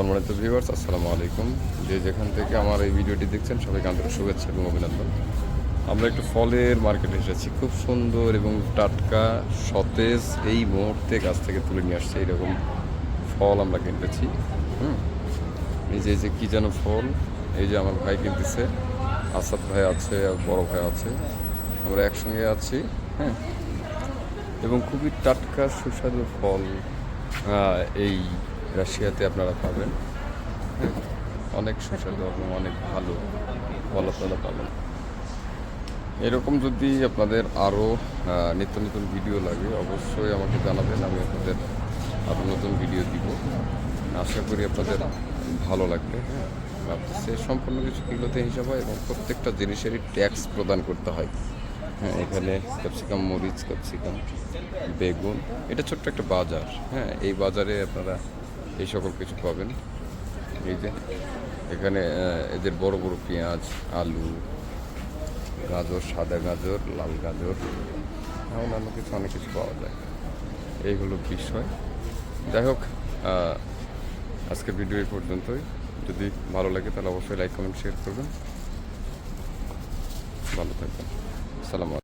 সম্মানিত ভিউয়ার্স আসসালামু আলাইকুম। যে যেখান থেকে আমার এই ভিডিওটি দেখছেন, সবাইকে আন্তরিক শুভেচ্ছা এবং অভিনন্দন। আমরা একটু ফলের মার্কেটে এসেছি। খুব সুন্দর এবং টাটকা, সতেজ এই মুহূর্তে গাছ থেকে তুলে নিয়ে আসছে এরকম ফল আমরা কিনতেছি। হুম? এই যে যে কী যেন ফল, এই যে আমার ভাই কিনতেছে। আসাদ ভাই আছে, আর বড় ভাই আছে। আমরা একসঙ্গে আছি হ্যাঁ? এবং খুবই টাটকা, সুস্বাদু ফল এই রাশিয়াতে আপনারা পাবেন। অনেক সুস্বাদু এবং অনেক ভালো ফল আপনারা পাবেন। এরকম যদি আপনাদের আরও নিত্য নতুন ভিডিও লাগে, অবশ্যই আমাকে জানাবেন, আমি আপনাদের, আরও নতুন ভিডিও দিব। আশা করি আপনাদের ভালো লাগবে হ্যাঁ। সে সম্পূর্ণ কিছু কিলোতে হিসাব হয় এবং প্রত্যেকটা জিনিসেরই ট্যাক্স প্রদান করতে হয়। হ্যাঁ এখানে ক্যাপসিকাম, মরিচ, ক্যাপসিকাম, বেগুন, এটা ছোট্ট একটা বাজার। হ্যাঁ এই বাজারে আপনারা এই সকল কিছু পাবেন। এই যে, এখানে এদের বড় বড় পেঁয়াজ, আলু, গাজর, সাদা গাজর, লাল গাজর অন্যান্য কিছু, অনেক কিছু পাওয়া যায়। এই হলো বিষয়। যাই হোক আজকের ভিডিও এই পর্যন্তই। যদি ভালো লাগে তাহলে অবশ্যই লাইক, কমেন্ট, শেয়ার করবেন। ভালো থাকবেন। আলাইকুম।